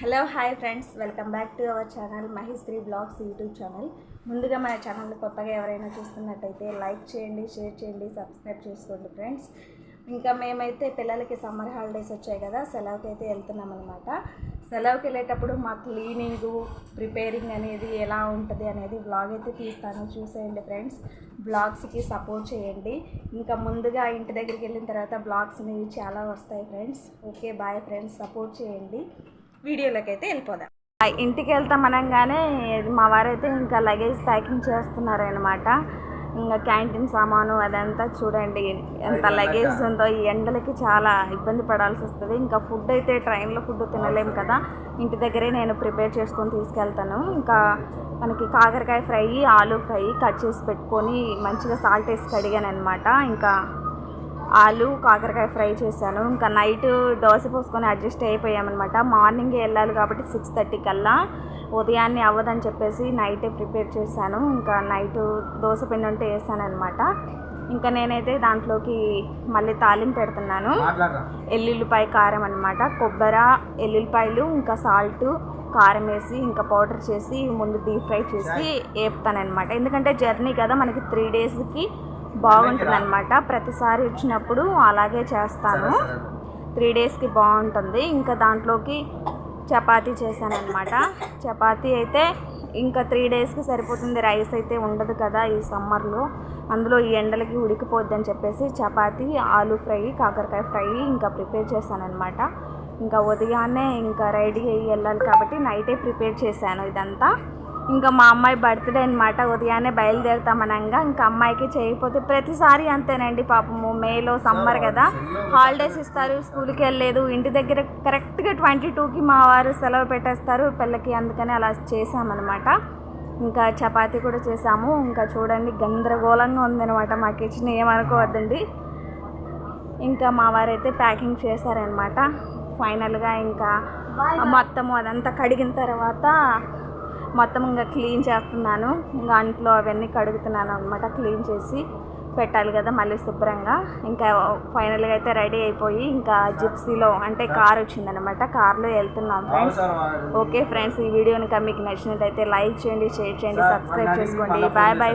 Hello hi friends welcome back to our channel Mahishri vlogs YouTube channel ముందుగా మన ఛానల్ని కొత్తగా ఎవరైనా చూస్తున్నట్టయితే లైక్ చేయండి షేర్ చేయండి సబ్స్క్రైబ్ చేసుకోండి ఫ్రెండ్స్ ఇంకా మేమైతే పిల్లలకి సమ్మర్ హాలిడేస్ వచ్చాయి కదా సెలవుకి అయితే వెళ్తున్నాం అనమాట సెలవుకి వెళ్ళేటప్పుడు మా క్లీనింగు ప్రిపేరింగ్ అనేది ఎలా ఉంటుంది అనేది బ్లాగ్ అయితే తీస్తాను. చూసేయండి ఫ్రెండ్స్ బ్లాగ్స్కి సపోర్ట్ చేయండి. ఇంకా ముందుగా ఇంటి దగ్గరికి వెళ్ళిన తర్వాత బ్లాగ్స్ అనేవి చాలా వస్తాయి friends okay bye friends support చేయండి. వీడియోలోకి అయితే వెళ్ళిపోదాం. ఇంటికి వెళ్తాం అనగానే మా వారైతే ఇంకా లగేజ్ ప్యాకింగ్ చేస్తున్నారనమాట ఇంకా క్యాంటీన్ సామాను అదంతా చూడండి ఎంత లగేజ్ ఉందో ఈ ఎండలకి చాలా ఇబ్బంది పడాల్సి వస్తుంది. ఇంకా ఫుడ్ అయితే ట్రైన్లో ఫుడ్ తినలేము కదా. ఇంటి దగ్గరే నేను ప్రిపేర్ చేసుకొని తీసుకెళ్తాను. ఇంకా మనకి కాకరకాయ ఫ్రై ఆలు ఫ్రై కట్ చేసి పెట్టుకొని మంచిగా సాల్ట్ వేసి కడిగాను అనమాట ఇంకా ఆలు కాకరకాయ ఫ్రై చేశాను. ఇంకా నైట్ దోశ పోసుకొని అడ్జస్ట్ అయిపోయామన్నమాట. మార్నింగ్ వెళ్ళాలి కాబట్టి సిక్స్ థర్టీ కల్లా ఉదయాన్నే అవ్వదని చెప్పేసి నైటే ప్రిపేర్ చేశాను. ఇంకా నైట్ దోశ పిండి ఉంటే వేసాను అనమాట ఇంకా నేనైతే దాంట్లోకి మళ్ళీ తాలింపు పెడుతున్నాను. ఎల్లుల్లిపాయ కారం అనమాట కొబ్బరి ఎల్లుల్లిపాయలు ఇంకా సాల్ట్ కారం వేసి ఇంకా పౌడర్ చేసి ముందు డీప్ ఫ్రై చేసి వేపుతాను అనమాట ఎందుకంటే జర్నీ కదా మనకి త్రీ డేస్కి బాగుంటుంది అనమాట ప్రతిసారి వచ్చినప్పుడు అలాగే చేస్తాను. త్రీ డేస్కి బాగుంటుంది. ఇంకా దాంట్లోకి చపాతీ చేశానమాట చపాతీ అయితే ఇంకా త్రీ డేస్కి సరిపోతుంది. రైస్ అయితే ఉండదు కదా ఈ సమ్మర్లో. అందులో ఈ ఎండలకి ఉడికిపోద్ది అని చెప్పేసి చపాతీ ఆలు ఫ్రై కాకరకాయ ఫ్రై ఇంకా ప్రిపేర్ చేశానమాట ఇంకా ఉదయాన్నే ఇంకా రెడీ అయ్యి వెళ్ళాలి కాబట్టి నైటే ప్రిపేర్ చేశాను ఇదంతా. ఇంకా మా అమ్మాయి బర్త్డే అనమాట ఉదయాన్నే బయలుదేరుతామనంగా. ఇంకా అమ్మాయికి చేయకపోతే ప్రతిసారి అంతేనండి పాపము మేలో సమ్మర్ కదా. హాలిడేస్ ఇస్తారు స్కూల్కి వెళ్ళలేదు ఇంటి దగ్గర కరెక్ట్గా ట్వంటీ టూకి మా వారు సెలవు పెట్టేస్తారు పిల్లకి అందుకని అలా చేసామన్నమాట ఇంకా చపాతీ కూడా చేసాము ఇంకా చూడండి గందరగోళంగా ఉందన్నమాట మా కిచెన్ ఏమనుకోవద్దండి. ఇంకా మా వారైతే ప్యాకింగ్ చేశారనమాట ఫైనల్గా ఇంకా మొత్తము అదంతా కడిగిన తర్వాత మొత్తం ఇంకా క్లీన్ చేస్తున్నాను. ఇంకా అంట్లో అవన్నీ కడుగుతున్నాను అనమాట క్లీన్ చేసి పెట్టాలి కదా మళ్ళీ శుభ్రంగా. ఇంకా ఫైనల్గా అయితే రెడీ అయిపోయి ఇంకా జిప్సీలో అంటే కార్ వచ్చిందనమాట కార్లో వెళ్తున్నాం ఫ్రెండ్స్ ఓకే ఫ్రెండ్స్ ఈ వీడియో కనుక మీకు నచ్చినట్టయితే లైక్ చేయండి షేర్ చేయండి సబ్స్క్రైబ్ చేసుకోండి. Bye bye